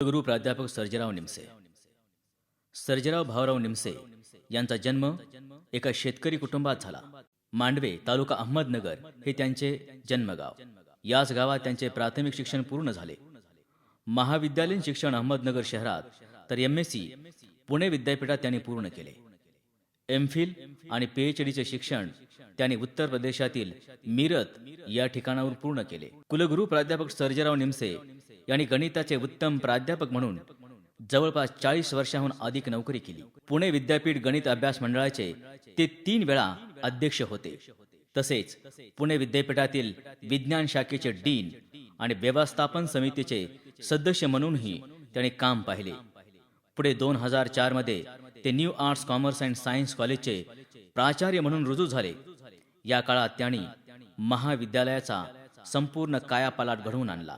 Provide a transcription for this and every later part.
गुरु प्राध्यापक सर्जेराव निमसे। सर्जेराव भाऊराव निमसे यांचा जन्म एका शेतकरी कुटुंबात झाला। मांडवे तालुका अहमदनगर हे त्यांचे जन्मगाव। याच गावात त्यांचे प्राथमिक शिक्षण पूर्ण झाले। महाविद्यालयीन शिक्षण अहमदनगर शहरात तर एम एस सी पुणे विद्यापीठात त्यांनी पूर्ण केले। एम फिल आणि पीएच डीचे शिक्षण त्यांनी उत्तर प्रदेशातील मिरत या ठिकाणावर पूर्ण केले। कुलगुरू प्राध्यापक सर्जेराव निमसे यांनी गणिताचे उत्तम प्राध्यापक म्हणून जवळपास चाळीस वर्षाहून अधिक नोकरी केली. पुणे विद्यापीठ गणित अभ्यास मंडळाचे ते तीन वेळा अध्यक्ष होते. तसेच पुणे विद्यापीठातील विज्ञान शाखेचे डीन आणि व्यवस्थापन समितीचे सदस्य म्हणूनही त्यांनी काम पाहिले. पुढे दोन हजार चारमध्ये ते new arts commerce and science कॉलेजचे प्राचार्य म्हणून रुजू झाले. या काळात त्यांनी महाविद्यालयाचा संपूर्ण कायापालट घडवून आणला.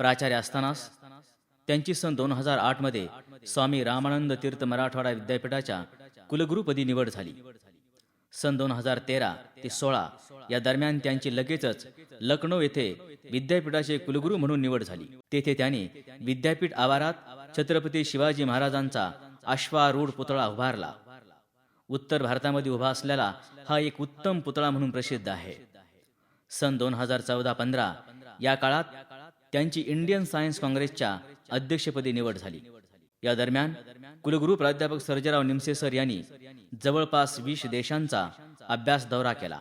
प्राचार्य असतानाच त्यांची सन दोन हजार आठमध्ये स्वामी रामानंद तीर्थ मराठवाडा विद्यापीठाच्या कुलगुरुपदी निवड झाली. सन दोन हजार तेरा ते सोळा या दरम्यान त्यांची लगेचच लखनौ येथे विद्यापीठाचे कुलगुरू म्हणून निवड झाली. तेथे त्यांनी विद्यापीठ आवारात छत्रपती शिवाजी महाराजांचा अश्वारूढ पुतळा उभारला. उत्तर भारतामध्ये उभा असलेला हा एक उत्तम पुतळा म्हणून प्रसिद्ध आहे. सन दोन हजार चौदा पंधरा या काळात त्यांची इंडियन सायन्स काँग्रेसच्या अध्यक्षपदी निवड झाली. या दरम्यान कुलगुरू प्राध्यापक सर्जेराव निमसे सर यांनी जवळपास वीस देशांचा अभ्यास दौरा केला.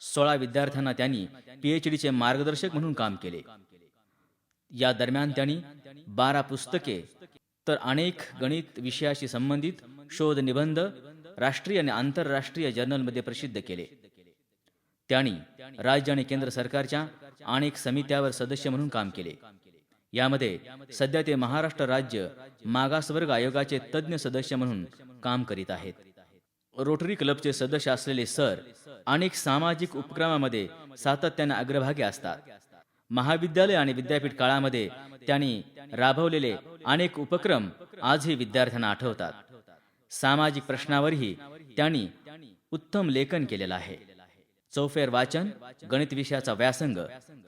सोळा विद्यार्थ्यांना त्यांनी पीएचडीचे मार्गदर्शक म्हणून काम केले. या दरम्यान त्यांनी बारा पुस्तके तर अनेक गणित विषयाशी संबंधित शोध निबंध राष्ट्रीय आणि आंतरराष्ट्रीय जर्नलमध्ये प्रसिद्ध केले. त्यांनी राज्य आणि केंद्र सरकारच्या अनेक समित्यावर सदस्य म्हणून काम केले. यामध्ये सध्या ते महाराष्ट्र राज्य मागासवर्ग आयोगाचे तज्ज्ञ सदस्य म्हणून काम करीत आहेत. रोटरी क्लबचे सदस्य असलेले सर अनेक सामाजिक उपक्रमामध्ये सातत्याने अग्रभागी असतात. महाविद्यालय आणि विद्यापीठ काळामध्ये त्यांनी राबवलेले अनेक उपक्रम आजही विद्यार्थ्यांना आठवतात. सामाजिक प्रश्नावरही त्यांनी उत्तम लेखन केलेलं आहे. चौफेर वाचन गणित विषयाचा व्यासंग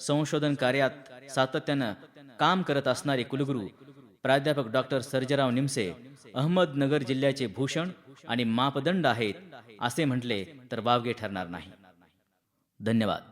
संशोधन कार्यात सातत्यानं काम करत असणारे कुलगुरू प्राध्यापक डॉक्टर सर्जराव निमसे अहमदनगर जिल्ह्याचे भूषण आणि मापदंड आहेत असे म्हटले तर वावगे ठरणार नाही. धन्यवाद.